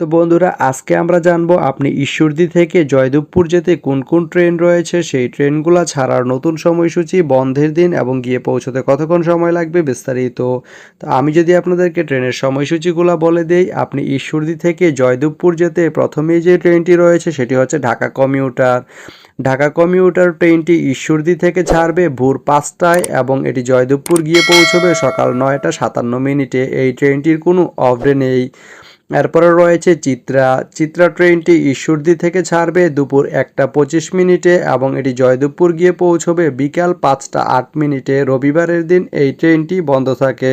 তো বন্ধুরা, আজকে আমরা জানব আপনি ঈশ্বরদী থেকে জয়দেবপুর যেতে কোন কোন ট্রেন রয়েছে? সেই ট্রেনগুলো ছাড়ার নতুন সময়সূচি, বন্ধের দিন এবং গিয়ে পৌঁছতে কতক্ষণ সময় লাগবে বিস্তারিত। তো আমি যদি আপনাদেরকে ট্রেনের সময়সূচিগুলো বলে দেই, আপনি ঈশ্বরদী থেকে জয়দেবপুর যেতে প্রথমেই যে ট্রেনটি রয়েছে সেটি হচ্ছে ঢাকা কমিউটার। ঢাকা কমিউটার ট্রেনটি ঈশ্বরদী থেকে ছাড়বে ভোর পাঁচটায় এবং এটি জয়দেবপুর গিয়ে পৌঁছবে সকাল নয়টা সাতান্ন মিনিটে। এই ট্রেনটির কোনো অফডে নেই। এরপরে রয়েছে চিত্রা। চিত্রা ট্রেনটি ঈশ্বরদি থেকে ছাড়বে দুপুর একটা পঁচিশ মিনিটে এবং এটি জয়দেবপুর গিয়ে পৌঁছবে বিকাল পাঁচটা আট মিনিটে। রবিবারের দিন এই ট্রেনটি বন্ধ থাকে।